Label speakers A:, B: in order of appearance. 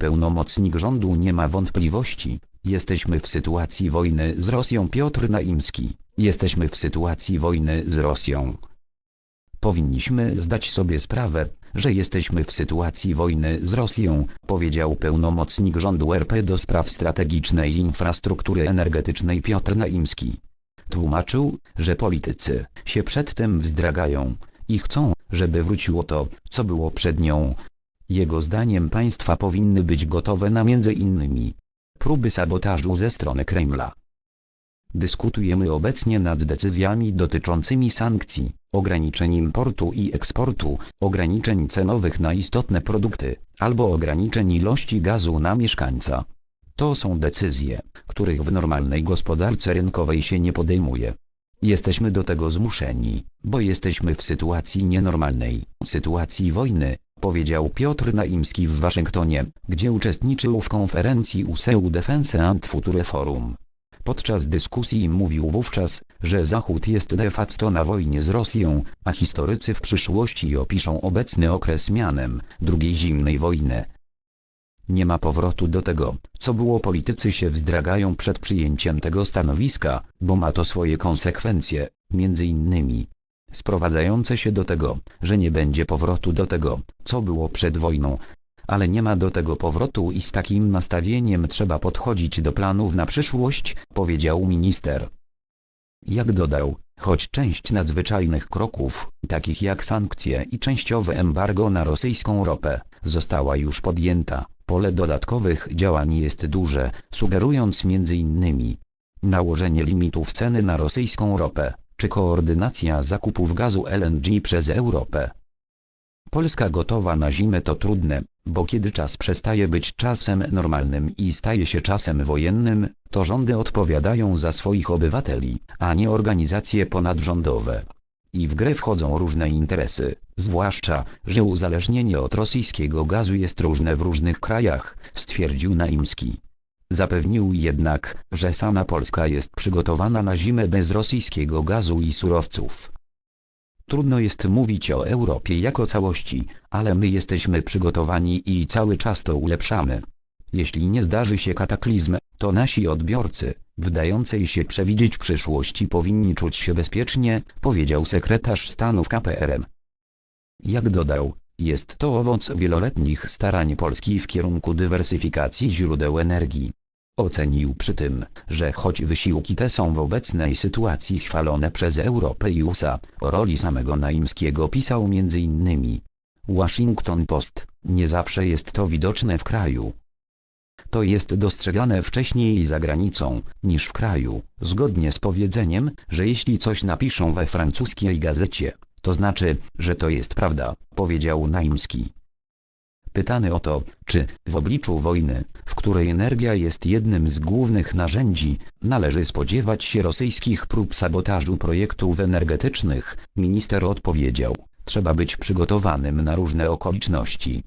A: Pełnomocnik rządu nie ma wątpliwości. Jesteśmy w sytuacji wojny z Rosją Piotr Naimski. Jesteśmy w sytuacji wojny z Rosją. Powinniśmy zdać sobie sprawę, że jesteśmy w sytuacji wojny z Rosją, powiedział pełnomocnik rządu RP do spraw strategicznej infrastruktury energetycznej Piotr Naimski. Tłumaczył, że politycy się przedtem wzdragają i chcą, żeby wróciło to, co było przed nią. Jego zdaniem państwa powinny być gotowe na między innymi próby sabotażu ze strony Kremla. Dyskutujemy obecnie nad decyzjami dotyczącymi sankcji, ograniczeń importu i eksportu, ograniczeń cenowych na istotne produkty, albo ograniczeń ilości gazu na mieszkańca. To są decyzje, których w normalnej gospodarce rynkowej się nie podejmuje. Jesteśmy do tego zmuszeni, bo jesteśmy w sytuacji nienormalnej, sytuacji wojny, powiedział Piotr Naimski w Waszyngtonie, gdzie uczestniczył w konferencji USEU Defense and Future Forum. Podczas dyskusji mówił wówczas, że Zachód jest de facto na wojnie z Rosją, a historycy w przyszłości opiszą obecny okres mianem II zimnej wojny. Nie ma powrotu do tego, co było politycy się wzdragają przed przyjęciem tego stanowiska, bo ma to swoje konsekwencje, między innymi sprowadzające się do tego, że nie będzie powrotu do tego, co było przed wojną. Ale nie ma do tego powrotu i z takim nastawieniem trzeba podchodzić do planów na przyszłość, powiedział minister. Jak dodał, choć część nadzwyczajnych kroków, takich jak sankcje i częściowe embargo na rosyjską ropę, została już podjęta, pole dodatkowych działań jest duże, sugerując m.in. nałożenie limitów ceny na rosyjską ropę, czy koordynacja zakupów gazu LNG przez Europę. Polska gotowa na zimę to trudne, bo kiedy czas przestaje być czasem normalnym i staje się czasem wojennym, to rządy odpowiadają za swoich obywateli, a nie organizacje ponadrządowe. I w grę wchodzą różne interesy, zwłaszcza, że uzależnienie od rosyjskiego gazu jest różne w różnych krajach, stwierdził Naimski. Zapewnił jednak, że sama Polska jest przygotowana na zimę bez rosyjskiego gazu i surowców. Trudno jest mówić o Europie jako całości, ale my jesteśmy przygotowani i cały czas to ulepszamy. Jeśli nie zdarzy się kataklizm, to nasi odbiorcy, wydającej się przewidzieć przyszłości powinni czuć się bezpiecznie, powiedział sekretarz stanu w KPRM. Jak dodał, jest to owoc wieloletnich starań Polski w kierunku dywersyfikacji źródeł energii. Ocenił przy tym, że choć wysiłki te są w obecnej sytuacji chwalone przez Europę i USA, o roli samego Naimskiego pisał m.in. Washington Post, nie zawsze jest to widoczne w kraju. To jest dostrzegane wcześniej za granicą, niż w kraju, zgodnie z powiedzeniem, że jeśli coś napiszą we francuskiej gazecie, to znaczy, że to jest prawda, powiedział Naimski. Pytany o to, czy w obliczu wojny, w której energia jest jednym z głównych narzędzi, należy spodziewać się rosyjskich prób sabotażu projektów energetycznych, minister odpowiedział, trzeba być przygotowanym na różne okoliczności.